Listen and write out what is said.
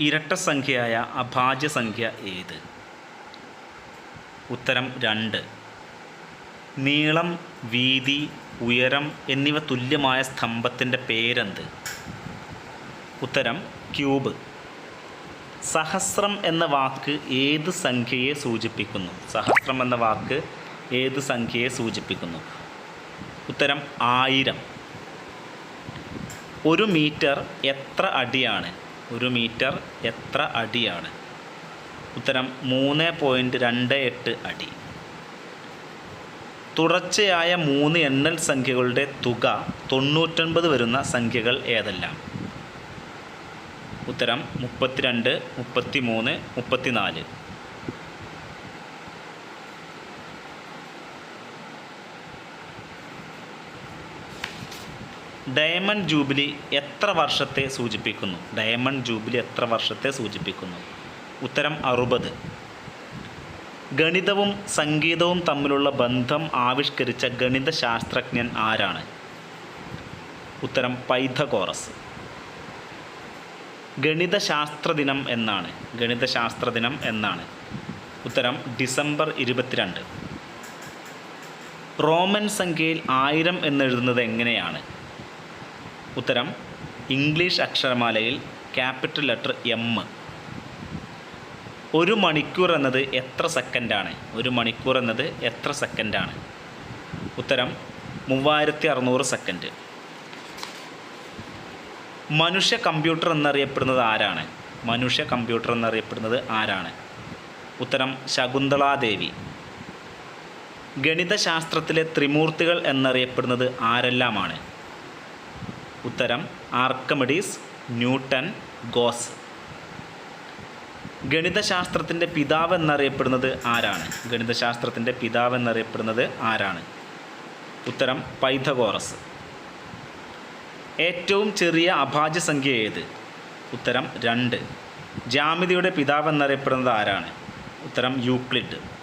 ഇരട്ട സംഖ്യയായ അഭാജ്യ സംഖ്യ ഏത്? ഉത്തരം രണ്ട്. നീളം വീതി ഉയരം എന്നിവ തുല്യമായ സ്തംഭത്തിന്റെ പേരെന്ത്? ഉത്തരം ക്യൂബ്. സഹസ്രം എന്ന വാക്ക് ഏത് സംഖ്യയെ സൂചിപ്പിക്കുന്നു? സഹസ്രം എന്ന വാക്ക് ഏത് സംഖ്യയെ സൂചിപ്പിക്കുന്നു? ഉത്തരം ആയിരം. ഒരു മീറ്റർ എത്ര അടിയാണ്? ഒരു മീറ്റർ എത്ര അടിയാണ്? ഉത്തരം മൂന്ന് പോയിന്റ് രണ്ട് എട്ട് അടി. തുടർച്ചയായ മൂന്ന് എണ്ണൽ സംഖ്യകളുടെ തുക തൊണ്ണൂറ്റൊൻപത് വരുന്ന സംഖ്യകൾ ഏതെല്ലാം? ഉത്തരം മുപ്പത്തിരണ്ട് മുപ്പത്തി മൂന്ന് മുപ്പത്തിനാല്. ഡയമണ്ട് ജൂബിലി എത്ര വർഷത്തെ സൂചിപ്പിക്കുന്നു? ഡയമണ്ട് ജൂബിലി എത്ര വർഷത്തെ സൂചിപ്പിക്കുന്നു? ഉത്തരം അറുപത്. ഗണിതവും സംഗീതവും തമ്മിലുള്ള ബന്ധം ആവിഷ്കരിച്ച ഗണിത ശാസ്ത്രജ്ഞൻ ആരാണ്? ഉത്തരം പൈഥഗോറസ്. ഗണിതശാസ്ത്ര ദിനം എന്നാണ്. ഗണിതശാസ്ത്ര ദിനം എന്നാണ്. ഉത്തരം ഡിസംബർ ഇരുപത്തിരണ്ട്. റോമൻ സംഖ്യയിൽ ആയിരം എന്നെഴുതുന്നത് എങ്ങനെയാണ്? ഉത്തരം ഇംഗ്ലീഷ് അക്ഷരമാലയിൽ ക്യാപിറ്റൽ ലെറ്റർ എം ഒരു മണിക്കൂർ എന്നത് എത്ര സെക്കൻഡാണ് ഒരു മണിക്കൂർ എന്നത് എത്ര സെക്കൻഡാണ് ഉത്തരം മൂവായിരത്തി അറുന്നൂറ് സെക്കൻഡ് മനുഷ്യ കമ്പ്യൂട്ടർ എന്നറിയപ്പെടുന്നത് ആരാണ്? മനുഷ്യ കമ്പ്യൂട്ടർ എന്നറിയപ്പെടുന്നത് ആരാണ്? ഉത്തരം ശകുന്തളാദേവി ഗണിതശാസ്ത്രത്തിലെ ത്രിമൂർത്തികൾ എന്നറിയപ്പെടുന്നത് ആരെല്ലാമാണ്? ഉത്തരം ആർക്കമിഡീസ് ന്യൂട്ടൺ ഗോസ്. ഗണിതശാസ്ത്രത്തിന്റെ പിതാവ് എന്നറിയപ്പെടുന്നത് ആരാണ്? ഗണിതശാസ്ത്രത്തിന്റെ പിതാവ് എന്നറിയപ്പെടുന്നത് ആരാണ്? ഉത്തരം പൈഥഗോറസ്. ഏറ്റവും ചെറിയ അഭാജ്യ സംഖ്യ ഏത്? ഉത്തരം രണ്ട്. ജാമിതിയുടെ പിതാവ് എന്നറിയപ്പെടുന്നത് ആരാണ്? ഉത്തരം യൂക്ലിഡ്.